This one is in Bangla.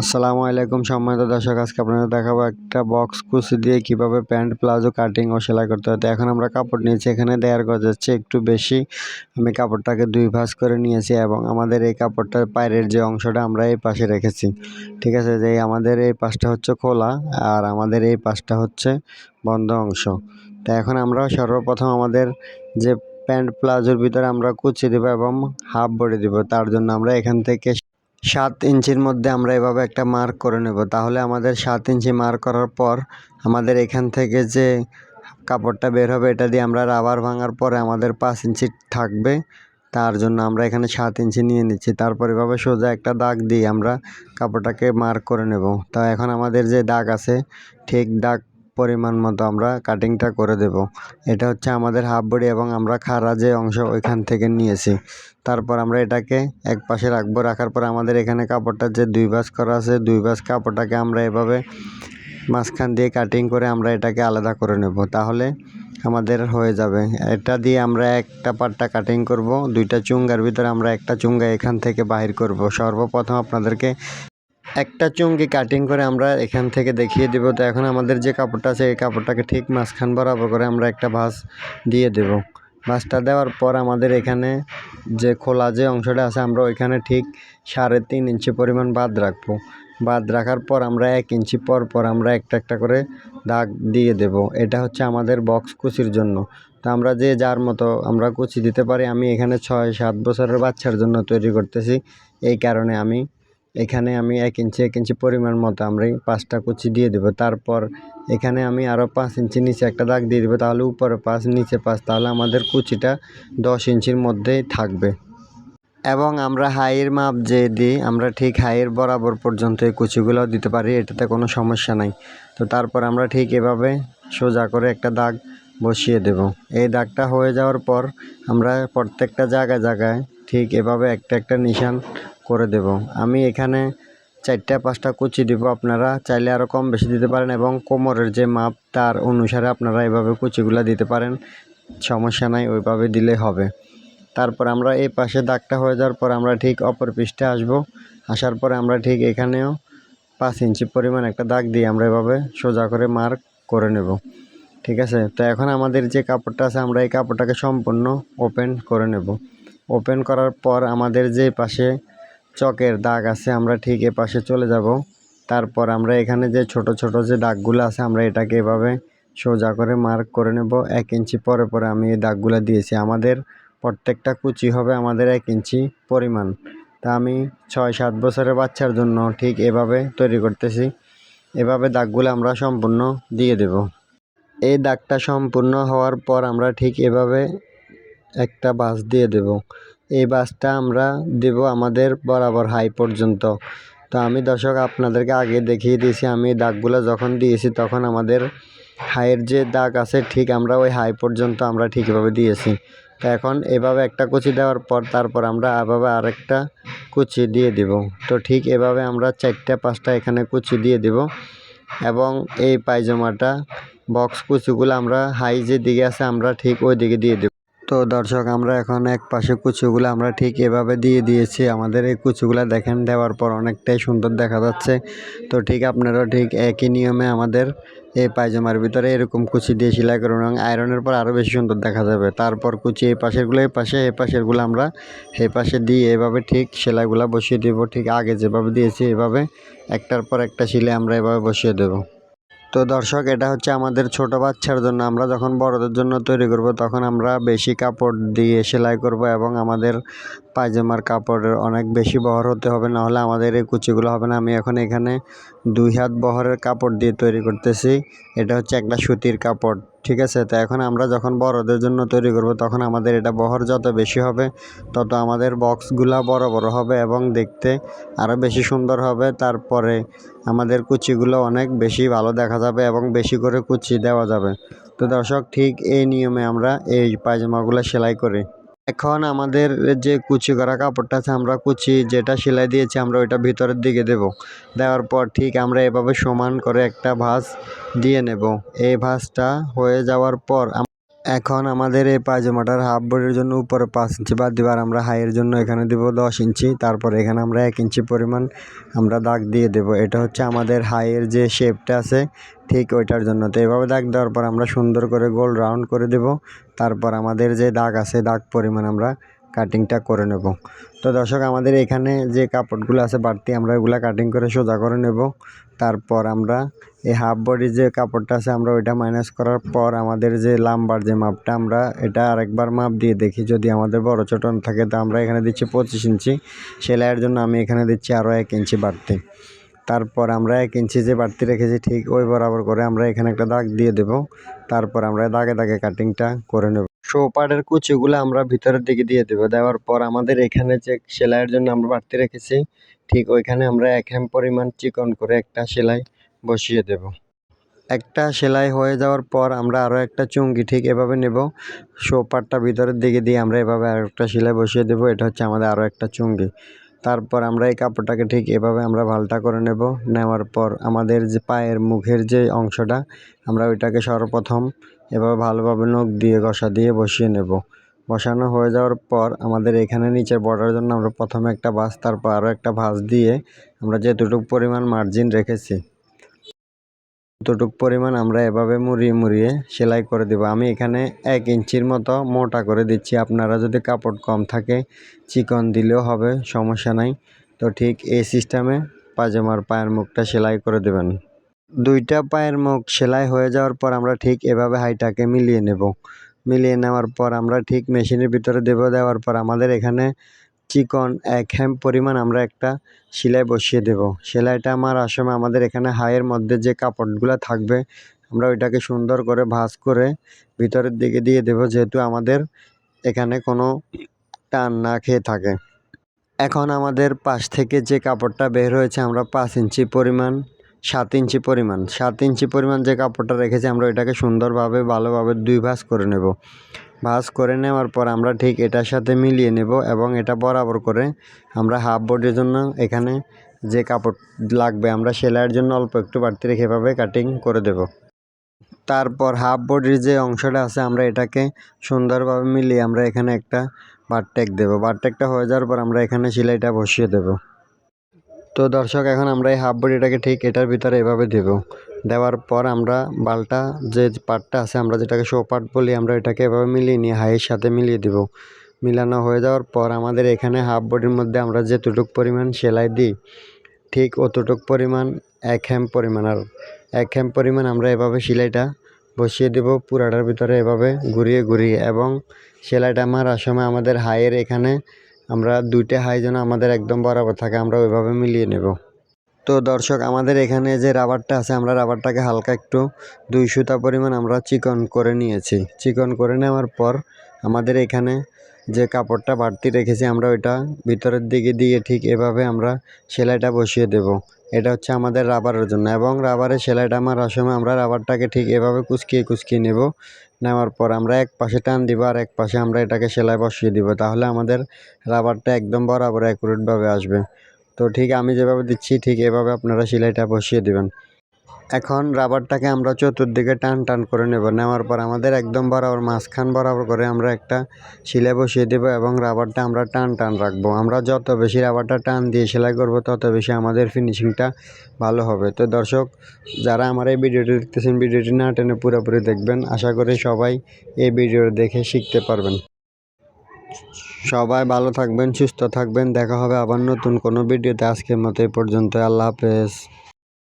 আসসালামু আলাইকুম সম্মানিত দর্শক, আজকে আপনাদের দেখাবো একটা বক্স কুচি দিয়ে কীভাবে প্যান্ট, প্লাজো, কাটিং ও সেলাই করতে হয়। তো এখন আমরা কাপড় নিয়েছি, এখানে দেড় গজ হচ্ছে একটু বেশি। আমি কাপড়টাকে দুই ভাঁজ করে নিয়েছি এবং আমাদের এই কাপড়টার পায়ের যে অংশটা আমরা এই পাশে রেখেছি। ঠিক আছে, যে আমাদের এই পাশটা হচ্ছে খোলা আর আমাদের এই পাশটা হচ্ছে বন্ধ অংশ। তো এখন আমরা সর্বপ্রথম আমাদের যে প্যান্ট, প্লাজোর ভিতরে আমরা কুচি দেবো এবং হাফ বডি দেবো। তার জন্য আমরা এখান থেকে সাত ইঞ্চির মধ্যে আমরা এভাবে একটা মার্ক করে নেব। তাহলে আমাদের সাত ইঞ্চি মার্ক করার পর আমাদের এখান থেকে যে কাপড়টা বের হবে, এটা দিয়ে আমরা রাবার ভাঙার পরে আমাদের পাঁচ ইঞ্চি থাকবে। তার জন্য আমরা এখানে সাত ইঞ্চি নিয়ে নিচ্ছি। তারপর এভাবে সোজা একটা দাগ দিয়ে আমরা কাপড়টাকে মার্ক করে নেব। তা এখন আমাদের যে দাগ আছে, ঠিক দাগ পরিমাণ মতো আমরা কাটিংটা করে দেব। এটা হচ্ছে আমাদের হাফ বডি এবং আমরা খাড়া যে অংশ ওইখান থেকে নিয়েছি। তারপর আমরা এটাকে এক পাশে রাখব। রাখার পর আমাদের এখানে কাপড়টা যে দুই ভাঁজ করা আছে, দুই ভাঁজ কাপড়টাকে আমরা এভাবে মাঝখান দিয়ে কাটিং করে আমরা এটাকে আলাদা করে নেব। তাহলে আমাদের হয়ে যাবে। এটা দিয়ে আমরা একটা পাট্টা কাটিং করব। দুইটা চুঙ্গার ভিতরে আমরা একটা চুঙ্গা এখান থেকে বাহির করব। সর্বপ্রথম আপনাদেরকে একটা চুঙ্গি কাটিং করে আমরা এখান থেকে দেখিয়ে দেবো। তো এখন আমাদের যে কাপড়টা আছে, এই কাপড়টাকে ঠিক মাঝখান বরাবর করে আমরা একটা ভাঁজ দিয়ে দেব। ভাঁজটা দেওয়ার পর আমাদের এখানে যে খোলা যে অংশটা আছে, আমরা ওইখানে ঠিক সাড়ে তিন ইঞ্চি পরিমাণ বাদ রাখব। বাদ রাখার পর আমরা এক ইঞ্চি পর পর আমরা একটা একটা করে দাগ দিয়ে দেব। এটা হচ্ছে আমাদের বক্স কুচির জন্য। তো আমরা যে যার মতো আমরা কুচি দিতে পারি, আমি এখানে ছয় সাত বছরের বাচ্চার জন্য তৈরি করতেছি। এই কারণে আমি এখানে আমি এক ইঞ্চি এক ইঞ্চি পরিমাণ মতো আমরা পাঁচটা কুচি দিয়ে দেবো। তারপর এখানে আমি আরও পাঁচ ইঞ্চি নিচে একটা দাগ দিয়ে দেবো। তাহলে উপরে পাঁচ, নিচে পাঁচ, তাহলে আমাদের কুচিটা দশ ইঞ্চির মধ্যেই থাকবে। এবং আমরা হাইয়ের মাপ যে দিই, আমরা ঠিক হাইয়ের বরাবর পর্যন্ত এই কুচিগুলো দিতে পারি, এটাতে কোনো সমস্যা নাই। তো তারপর আমরা ঠিক এভাবে সোজা করে একটা দাগ বসিয়ে দেব। এই দাগটা হয়ে যাওয়ার পর আমরা প্রত্যেকটা জায়গায় জায়গায় ঠিক এভাবে একটা একটা নিশান করে দেব। আমি এখানে চারটা, পাঁচটা কুচি দিব। আপনারা চাইলে আরও কম বেশি দিতে পারেন এবং কোমরের যে মাপ তার অনুসারে আপনারা এভাবে কুচিগুলো দিতে পারেন। সমস্যা নাই, ওইভাবে দিলে হবে। তারপর আমরা এই পাশে দাগটা হয়ে যাওয়ার পর আমরা ঠিক অপর পৃষ্ঠে আসব। আসার পরে আমরা ঠিক এখানেও পাঁচ ইঞ্চি পরিমাণ একটা দাগ দিয়ে আমরা এভাবে সোজা করে মার্ক করে নেব। ঠিক আছে? তো এখন আমাদের যে কাপড়টা আছে, আমরা এই কাপড়টাকে সম্পূর্ণ ওপেন করে নেব। ওপেন করার পর আমাদের যে পাশে চকের দাগ আছে, আমরা ঠিক এ পাশে চলে যাব। তারপর আমরা এখানে যে ছোট ছোট যে দাগগুলো আছে, আমরা এটাকে এভাবে সোজা করে মার্ক করে নেব। এক ইঞ্চি পরে পরে আমি এই দাগগুলো দিয়েছি। আমাদের প্রত্যেকটা কুচি হবে আমাদের এক ইঞ্চি পরিমাণ। তা আমি ছয় সাত বছরের বাচ্চার জন্য ঠিক এভাবে তৈরি করতেছি। এভাবে দাগগুলো আমরা সম্পূর্ণ দিয়ে দেব। এই দাগটা সম্পূর্ণ হওয়ার পর আমরা ঠিক এভাবে একটা বাস দিয়ে দেব। এই বাসটা আমরা দেব আমাদের বরাবর হাই পর্যন্ত। তো আমি দর্শক আপনাদেরকে আগে দেখিয়ে দিয়েছি, আমি দাগগুলো যখন দিয়েছি তখন আমাদের হাইয়ের যে দাগ আছে ঠিক আমরা ওই হাই পর্যন্ত আমরা ঠিকভাবে দিয়েছি। তো এখন এভাবে একটা কুচি দেওয়ার পর তারপর আমরা এভাবে আরেকটা কুচি দিয়ে দিব। তো ঠিক এভাবে আমরা চারটা, পাঁচটা এখানে কুচি দিয়ে দিব এবং এই পায়জামাটা, বক্স কুচিগুলো আমরা হাই যে দিকে আছে আমরা ঠিক ওই দিকে দিয়ে দেব। তো দর্শক, আমরা এখন এক পাশে কুচিগুলো আমরা ঠিক এভাবে দিয়ে দিয়েছি। আমাদের এই কুচিগুলো দেখেন, দেওয়ার পর অনেকটাই সুন্দর দেখা যাচ্ছে। তো ঠিক আপনারাও ঠিক একই নিয়মে আমাদের এই পায়জামার ভিতরে এরকম কুচি দিয়ে সেলাই করুন এবং আয়রনের পর আরও বেশি সুন্দর দেখা যাবে। তারপর কুচি এই পাশেরগুলো, এই পাশে, এই পাশেরগুলো আমরা এই পাশে দিয়ে এভাবে ঠিক সেলাইগুলো বসিয়ে দেব। ঠিক আগে যেভাবে দিয়েছি, এভাবে একটার পর একটা সেলাই আমরা এভাবে বসিয়ে দেব। তো দর্শক, এটা হচ্ছে আমাদের ছোট বাচ্চার জন্য। আমরা যখন বড়দের জন্য তৈরি করব, তখন আমরা বেশি কাপড় দিয়ে সেলাই করব এবং আমাদের পায়জামার কাপড়ের অনেক বেশি বহর হতে হবে, নাহলে আমাদের এই কুচিগুলো হবে না। আমি এখন এখানে দুই হাত বহরের কাপড় দিয়ে তৈরি করতেছি। এটা হচ্ছে একটা সুতির কাপড়। ঠিক আছে, তো এখন আমরা যখন বড়দের জন্য তৈরি করব, তখন আমাদের এটা বহর যত বেশি হবে, তত আমাদের বক্সগুলা বড় বড় হবে এবং দেখতে আরও বেশি সুন্দর হবে। তারপরে আমাদের কুচিগুলো অনেক বেশি ভালো দেখা যাবে এবং বেশি করে কুচি দেওয়া যাবে। তো দর্শক, ঠিক এই নিয়মে আমরা এই পায়জামাগুলো সেলাই করি। এখন আমাদের যে কুচি করা কাপড়টা আছে, আমরা কুচি যেটা সেলাই দিয়েছি, আমরা ওইটা ভিতরের দিকে দেব। দেওয়ার পর ঠিক আমরা এভাবে সমান করে একটা ভাঁজ দিয়ে নেব। এই ভাঁজটা হয়ে যাওয়ার পর এখন আমাদের এই পায়জামাটার হাফ বডির জন্য উপরে পাঁচ ইঞ্চি বাদ দিবার আমরা হাইয়ের জন্য এখানে দেবো দশ ইঞ্চি। তারপর এখানে আমরা এক ইঞ্চি পরিমাণ আমরা দাগ দিয়ে দেব। এটা হচ্ছে আমাদের হাইয়ের যে শেপটা আছে, ঠিক ওইটার জন্য। তো এভাবে দাগ দেওয়ার পর আমরা সুন্দর করে গোল রাউন্ড করে দেব। তারপর আমাদের যে দাগ আছে, দাগ পরিমাণ আমরা কাটিংটা করে নেব। তো দর্শক, আমাদের এখানে যে কাপড়গুলো আছে বাড়তি, আমরা এগুলা কাটিং করে সোজা করে নেব। তারপর আমরা এই হাফ বডি যে কাপড়টা আছে, আমরা ওইটা মাইনাস করার পর আমাদের যে লাম্বার যে মাপটা, আমরা এটা আরেকবার মাপ দিয়ে দেখি। যদি আমাদের বড় ছোট থাকে, তো আমরা এখানে দিচ্ছি পঁচিশ ইঞ্চি। সেলাইয়ের জন্য আমি এখানে দিচ্ছি আরও এক ইঞ্চি বাড়তি। তারপর আমরা এক ইঞ্চি যে বাড়তি রেখেছি, ঠিক ওই বরাবর করে আমরা এখানে একটা দাগ দিয়ে দেব। তারপর আমরা দাগে দাগে কাটিংটা করে নেব। শো পার্টের কুচিগুলো আমরা ভিতরের দিকে দিয়ে দেবো। দেওয়ার পর আমাদের এখানে যে সেলাইয়ের জন্য আমরা বাড়তি রেখেছি, ঠিক ওইখানে আমরা এক হ্যাম পরিমাণ চিকন করে একটা সেলাই বসিয়ে দেব। একটা সেলাই হয়ে যাওয়ার পর আমরা আরও একটা চুঙ্গি ঠিক এভাবে নেব। সোপারটা ভিতরের দিকে দিয়ে আমরা এভাবে আর একটা সেলাই বসিয়ে দেবো। এটা হচ্ছে আমাদের আরও একটা চুঙ্গি। তারপর আমরা এই কাপড়টাকে ঠিক এভাবে আমরা ভালটা করে নেব। নেওয়ার পর আমাদের যে পায়ের মুখের যে অংশটা, আমরা ওইটাকে সর্বপ্রথম এভাবে ভালোভাবে নখ দিয়ে, ঘষা দিয়ে বসিয়ে নেব। বসানো হয়ে যাওয়ার পর আমাদের এখানে নিচের বর্ডার জন্য আমরা প্রথমে একটা ভাঁজ তারপর আরও একটা ভাঁজ দিয়ে আমরা যেতটুকু পরিমাণ মার্জিন রেখেছি ততটুক পরিমাণ আমরা এভাবে মুড়িয়ে মুড়িয়ে সেলাই করে দেব। আমি এখানে এক ইঞ্চির মতো মোটা করে দিচ্ছি। আপনারা যদি কাপড় কম থাকে, চিকন দিলেও হবে, সমস্যা নাই। তো ঠিক এই সিস্টেমে পাজামার পায়ের মুখটা সেলাই করে দেবেন। দুইটা পায়ের মুখ সেলাই হয়ে যাওয়ার পর আমরা ঠিক এভাবে হাইটাকে মিলিয়ে নেব। মিলিয়ে নেওয়ার পর আমরা ঠিক মেশিনের ভিতরে দেব। দেওয়ার পর আমাদের এখানে চিকন, এক হ্যাম পরিমাণ আমরা একটা সেলাই বসিয়ে দেব। সেলাইটা আমার আসলে আমাদের এখানে হাইয়ের মধ্যে যে কাপড়গুলো থাকবে, আমরা ওইটাকে সুন্দর করে ভাঁজ করে ভিতরের দিকে দিয়ে দেব যেহেতু আমাদের এখানে কোনো টান না খেয়ে থাকে। এখন আমাদের পাশ থেকে যে কাপড়টা বের হয়েছে আমরা পাঁচ ইঞ্চি পরিমাণ, সাত ইঞ্চি পরিমাণ, সাত ইঞ্চি পরিমাণ যে কাপড়টা রেখেছি আমরা ওইটাকে সুন্দরভাবে, ভালোভাবে দুই ভাঁজ করে নেব। ভাঁজ করে নেওয়ার পর আমরা ঠিক এটার সাথে মিলিয়ে নেব এবং এটা বরাবর করে আমরা হাফ বডির জন্য এখানে যে কাপড় লাগবে আমরা সেলাইয়ের জন্য অল্প একটু বাড়তি রেখে এভাবে কাটিং করে দেব। তারপর হাফ বডির যে অংশটা আছে আমরা এটাকে সুন্দরভাবে মিলিয়ে আমরা এখানে একটা বারটেক দেবো। বারটেকটা হয়ে যাওয়ার পর আমরা এখানে সেলাইটা বসিয়ে দেব। তো দর্শক, এখন আমরা এই হাফ বডিটাকে ঠিক এটার ভিতরে এভাবে দেব। দেওয়ার পর আমরা বালটা, যে পার্টটা আছে, আমরা যেটাকে শো পার্ট বলি, আমরা এটাকে এভাবে মিলিয়ে নিয়ে হাইয়ের সাথে মিলিয়ে দেব। মিলানো হয়ে যাওয়ার পর আমাদের এখানে হাফ বডির মধ্যে আমরা যে যেতটুক পরিমাণ সেলাই দিই, ঠিক অতটুক পরিমাণ, এক হ্যাম পরিমাণ। আর এক হ্যাম পরিমাণ আমরা এভাবে সেলাইটা বসিয়ে দেব, পুরাটার ভিতরে এভাবে ঘুরিয়ে ঘুরিয়ে। এবং সেলাইটা মারার সময় আমাদের হাইয়ের এখানে আমরা দুইটা হাই যেন আমাদের একদম বরাবর থাকে, আমরা ওইভাবে মিলিয়ে নেব। তো দর্শক, আমাদের এখানে যে রাবারটা আছে, আমরা রাবারটাকে হালকা একটু দুই সুতা পরিমাণ আমরা চিকন করে নিয়েছি। চিকন করে নেওয়ার পর আমাদের এখানে যে কাপড়টা বাড়তি রেখেছি, আমরা ওইটা ভিতরের দিকে দিয়ে ঠিক এভাবে আমরা সেলাইটা বসিয়ে দেব। এটা হচ্ছে আমাদের রাবারের জন্য এবং রাবারের সেলাইটা মারার সময় আমরা রাবারটাকে ঠিক এভাবে কুচকিয়ে কুচকিয়ে নেব। নেওয়ার পর আমরা এক পাশে টান দিব আর এক পাশে আমরা এটাকে সেলাই বসিয়ে দিব, তাহলে আমাদের রাবারটা একদম বরাবর অ্যাকুরেটভাবে আসবে। তো ঠিক আমি যেভাবে দিচ্ছি, ঠিক এভাবে আপনারা সেলাইটা বসিয়ে দিবেন। এখন রাবারটাকে আমরা চতুর্দিকে টান টান করে নেব। নেওয়ার পর আমাদের একদম বরাবর মাঝখান বরাবর করে আমরা একটা সেলাই বসিয়ে দেবো এবং রাবারটা আমরা টান টান রাখব। আমরা যত বেশি রাবারটা টান দিয়ে সেলাই করব, তত বেশি আমাদের ফিনিশিংটা ভালো হবে। তো দর্শক, যারা আমার এই ভিডিওটি দেখতেছেন, ভিডিওটি না টেনে পুরোপুরি দেখবেন। আশা করি সবাই এই ভিডিও দেখে শিখতে পারবেন। সবাই ভালো থাকবেন, সুস্থ থাকবেন। দেখা হবে আবার নতুন কোনো ভিডিওতে। আজকের মতো এই পর্যন্ত। আল্লাহ হাফেজ।